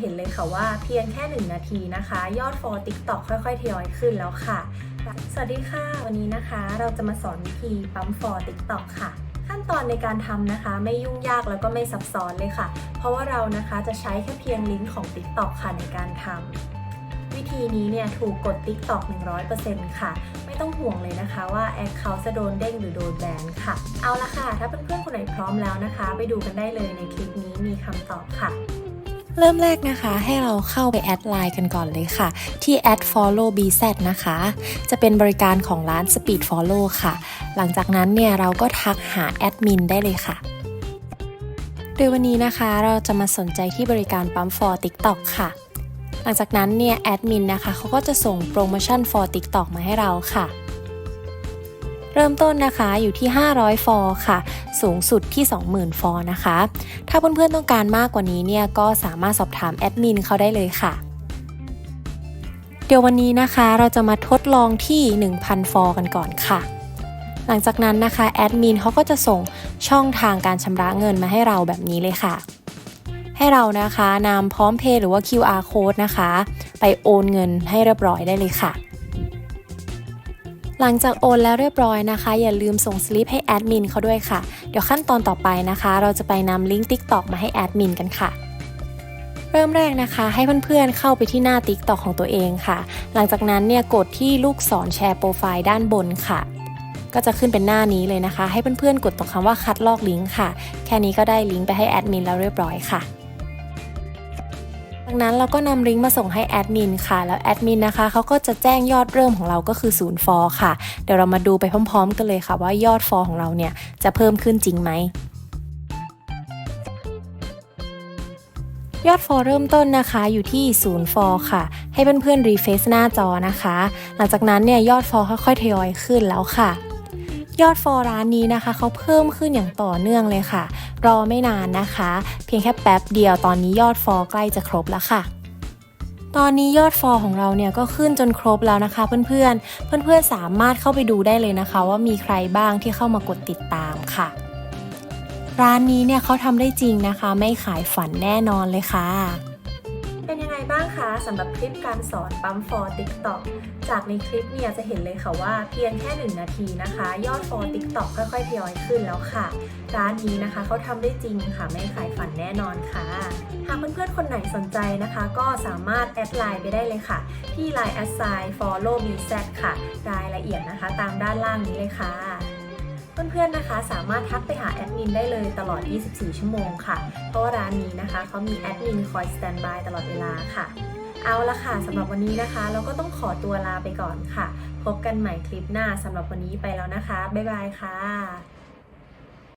เห็นเลยค่ะว่าเพียงแค่ 1 นาทีนะคะ ยอด for TikTok ค่อยๆทยอยขึ้นแล้วค่ะ สวัสดีค่ะ วันนี้นะคะเราจะมาสอนวิธีปั๊ม for TikTok ค่ะ ขั้นตอนในการทำนะคะ ไม่ยุ่งยากแล้วก็ไม่ซับซ้อนเลยค่ะ เพราะว่าเรานะคะจะใช้แค่เพียงลิงก์ของ TikTok ค่ะในการทำวิธีนี้เนี่ยถูกกด TikTok 100%ค่ะ ไม่ต้องห่วงเลยนะคะว่าแอคเคาท์จะโดนเด้งหรือโดนแบนค่ะ เอาละค่ะ ถ้าเพื่อนๆคนไหนพร้อมแล้วนะคะ ไปดูกันได้เลยในคลิปนี้มีคำตอบค่ะ เริ่มแรกนะคะให้เราเข้าไปแอดไลน์กันก่อนเลยค่ะ ที่ add follow bz นะคะ จะเป็นบริการของร้าน speed follow ค่ะ หลังจากนั้นเนี่ยเราก็ทักหาแอดมินได้เลยค่ะโดยวันนี้นะคะเราจะมาสนใจที่บริการปั๊ม for TikTok ค่ะ หลังจากนั้นเนี่ยแอดมินนะคะเขาก็จะส่งโปรโมชั่น for TikTok มาให้เราค่ะ เริ่มต้นนะคะอยู่ที่ 500 ฟอค่ะ สูงสุดที่ 20,000 ฟอนะคะ ถ้าเพื่อนๆต้องการมากกว่านี้เนี่ยก็สามารถสอบถามแอดมินเขาได้เลยค่ะเดี๋ยววันนี้นะคะเราจะมาทดลองที่ 1,000 ฟอกันก่อนค่ะ หลังจากนั้นนะคะแอดมินเขาก็จะส่งช่องทางการชำระเงินมาให้เราแบบนี้เลยค่ะ ให้เรานะคะนำพร้อมเพย์หรือว่า QR code นะคะ ไปโอนเงินให้เรียบร้อยได้เลยค่ะ หลังจากโอนแล้วเรียบร้อยนะคะ อย่าลืมส่งสลิปให้แอดมินเขาด้วยค่ะ เดี๋ยวขั้นตอนต่อไปนะคะ เราจะไปนำลิงก์ TikTok มาให้แอดมินกันค่ะเริ่มแรกนะคะให้เพื่อนๆเข้าไปที่หน้า TikTok ของตัวเองค่ะ หลังจากนั้นเนี่ยกดที่ลูกศรแชร์โปรไฟล์ด้านบนค่ะ ก็จะขึ้นเป็นหน้านี้เลยนะคะ ให้เพื่อนๆกดตรงคำว่าคัดลอกลิงก์ค่ะ แค่นี้ก็ได้ลิงก์ไปให้แอดมินแล้วเรียบร้อยค่ะ จากนั้นเราก็นำลิงก์มาส่งให้แอดมินค่ะ แล้วแอดมินนะคะเขาก็จะแจ้งยอดเริ่มของเราก็คือ0ฟอร์ค่ะ เดี๋ยวเรามาดูไปพร้อม ๆ กันเลยค่ะ ว่ายอดฟอร์ของเราเนี่ยจะเพิ่มขึ้นจริงไหมยอดฟอร์เริ่มต้นนะคะอยู่ที่0ฟอร์ค่ะ ให้เพื่อนๆรีเฟซหน้าจอนะคะ หลังจากนั้นเนี่ยยอดฟอร์ค่อยๆทยอยขึ้นแล้วค่ะ ยอดฟอร์ร้านนี้นะคะเขาเพิ่มขึ้นอย่างต่อเนื่องเลยค่ะ รอไม่นานนะคะ เพียงแค่แป๊บเดียวตอนนี้ยอดฟอใกล้จะครบแล้วค่ะตอนนี้ยอดฟอของเราเนี่ยก็ขึ้นจนครบแล้วนะคะเพื่อนๆ เพื่อนๆสามารถเข้าไปดูได้เลยนะคะ ว่ามีใครบ้างที่เข้ามากดติดตามค่ะ ร้านนี้เนี่ยเขาทำได้จริงนะคะ ไม่ขายฝันแน่นอนเลยค่ะ บ้างคะสำหรับคลิปการสอนปั๊ม for TikTok จากในคลิปเนี่ยจะเห็นเลยค่ะว่าเพียงแค่ 1 นาทีนะคะ ยอด for TikTok ค่อยๆทยอยขึ้นแล้วค่ะ ร้านนี้นะคะเขาทำได้จริงค่ะไม่ขายฝันแน่นอนค่ะ หากเพื่อนๆคนไหนสนใจนะคะ ก็สามารถแอดไลน์ไปได้เลยค่ะ ที่ Line a s s i g n follow bz ค่ะ รายละเอียดนะคะ ตามด้านล่างนี้เลยค่ะ เพื่อนๆนะคะสามารถทักไปหาแอดมินได้เลยตลอด 24 ชั่วโมงค่ะ เพราะว่าร้านนี้นะคะเขามีแอดมินคอยสแตนบายตลอดเวลาค่ะ เอาละค่ะสำหรับวันนี้นะคะ เราก็ต้องขอตัวลาไปก่อนค่ะ พบกันใหม่คลิปหน้าสำหรับวันนี้ไปแล้วนะคะ บ๊ายบายค่ะ